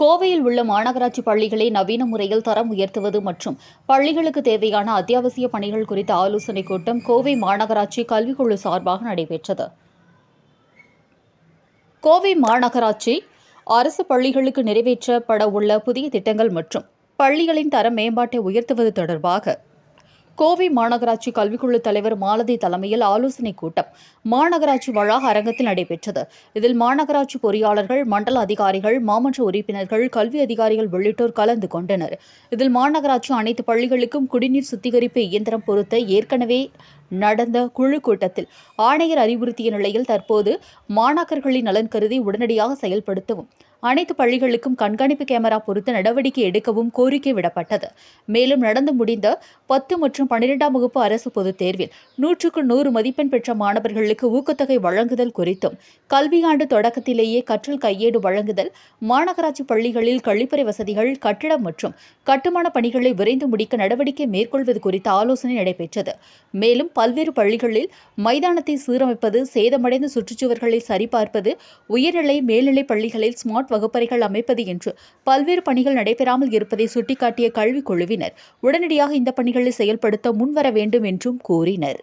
கோவையில் உள்ள மாநகராட்சி பள்ளிகளை நவீன முறையில் தரம் உயர்த்துவது மற்றும் பள்ளிகளுக்கு தேவையான அத்தியாவசிய பணிகள் குறித்த ஆலோசனைக் கூட்டம் கோவை மாநகராட்சி கல்விக்குழு சார்பாக நடைபெற்றது. கோவை மாநகராட்சி அரசு பள்ளிகளுக்கு நிறைவேற்றப்பட உள்ள புதிய திட்டங்கள் மற்றும் பள்ளிகளின் தர மேம்பாட்டை உயர்த்துவது தொடர்பாக கோவை மாநகராட்சி கல்விக்குழு தலைவர் மாலதி தலைமையில் ஆலோசனைக் கூட்டம். மாநகராட்சி வளாக அரங்கத்தில் நடைபெற்றது. இதில் மாநகராட்சி பொறியாளர்கள் மண்டல அதிகாரிகள் மாமன்ற உறுப்பினர்கள் கல்வி அதிகாரிகள் உள்ளிட்டோர் கலந்து கொண்டனர். இதில் மாநகராட்சி அனைத்து பள்ளிகளுக்கும் குடிநீர் சுத்திகரிப்பு இயந்திரம் பொருத்த ஏற்கனவே நடந்த குழு கூட்டத்தில் ஆணையர் அறிவுறுத்திய நிலையில் தற்போது மாணாக்கர்களின் நலன் கருதி உடனடியாக செயல்படுத்தவும் அனைத்து பள்ளிகளுக்கும் கண்காணிப்பு கேமரா பொருத்த நடவடிக்கை எடுக்கவும் கோரிக்கை விடப்பட்டது. மேலும் நடந்து முடிந்த பத்து மற்றும் பன்னிரெண்டாம் வகுப்பு அரசு பொதுத் தேர்வில் நூற்றுக்கு நூறு மதிப்பெண் பெற்ற மாணவர்களுக்கு ஊக்கத்தொகை வழங்குதல் குறித்தும் கல்வியாண்டு தொடக்கத்திலேயே கற்றல் கையேடு வழங்குதல் மாநகராட்சி பள்ளிகளில் கழிப்பறை வசதிகள் கட்டிடம் மற்றும் கட்டுமான பணிகளை விரைந்து முடிக்க நடவடிக்கை மேற்கொள்வது குறித்த ஆலோசனை நடைபெற்றது. மேலும் பல்வேறு பள்ளிகளில் மைதானத்தை சீரமைப்பது சேதமடைந்த சுற்றுச்சுவர்களை சரிபார்ப்பது உயர்நிலை மேல்நிலை பள்ளிகளில் ஸ்மார்ட் வகுப்பறைகள் அமைப்பது என்று பல்வேறு பணிகள் நடைபெறாமல் இருப்பதை சுட்டிக்காட்டிய கல்விக் குழுவினர் உடனடியாக இந்த பணிகளை செயல்படுத்த முன்வர வேண்டும் என்றும் கூறினர்.